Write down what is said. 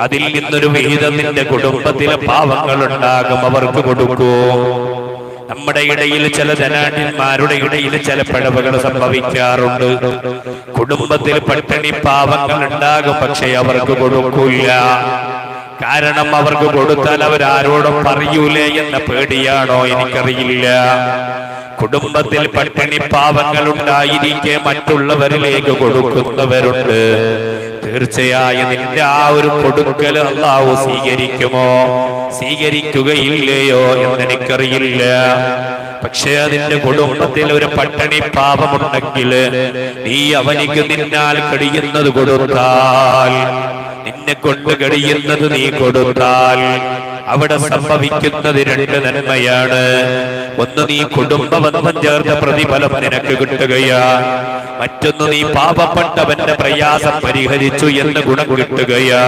അതിൽ നിന്നൊരു വിഹിതം നിന്റെ കുടുംബത്തിലെ പാവങ്ങൾ ഉണ്ടാകും അവർക്ക് കൊടുക്കൂ. നമ്മുടെ ഇടയിൽ ചില ധനാഢ്യന്മാരുടെ ഇടയിൽ ചില പിഴവുകൾ സംഭവിക്കാറുണ്ട്. കുടുംബത്തിൽ പട്ടിണി പാവങ്ങൾ ഉണ്ടാകും പക്ഷെ അവർക്ക് കൊടുക്കൂല കാരണം അവർക്ക് കൊടുത്താൽ അവരാരോടും പറയൂലേ എന്ന പേടിയാണോ? എനിക്കറിയില്ല. കുടുംബത്തിൽ പട്ടിണി പാവങ്ങൾ ഉണ്ടായിരിക്കെ മറ്റുള്ളവരിലേക്ക് കൊടുക്കുന്നവരുണ്ട്. തീർച്ചയായും നിന്റെ ആ ഒരു കൊടുക്കൽ അള്ളാഹു സ്വീകരിക്കുമോ? സ്വീകരിക്കുകയില്ലയോ എന്നെനിക്കറിയില്ല. പക്ഷേ അതിന്റെ കുടുംബത്തിൽ ഒരു പട്ടിണി പാപമുണ്ടെങ്കിൽ നീ അവനിക്ക് നിന്നാൽ കഴിയുന്നത് കൊടുത്താൽ നിന്നെ കൊണ്ട് കഴിയുന്നത് നീ കൊടുത്താൽ അവിടെ സംഭവിക്കുന്നത് രണ്ട് നന്മയാണ്. ഒന്ന് നീ കുടുംബബന്ധം ചേർത്ത പ്രതിഫലം നിനക്ക് കിട്ടുകയാ. മറ്റൊന്ന് നീ പാപപ്പെട്ടവന്റെ പ്രയാസം പരിഹരിച്ചു എന്ന് ഗുണം കിട്ടുകയാ.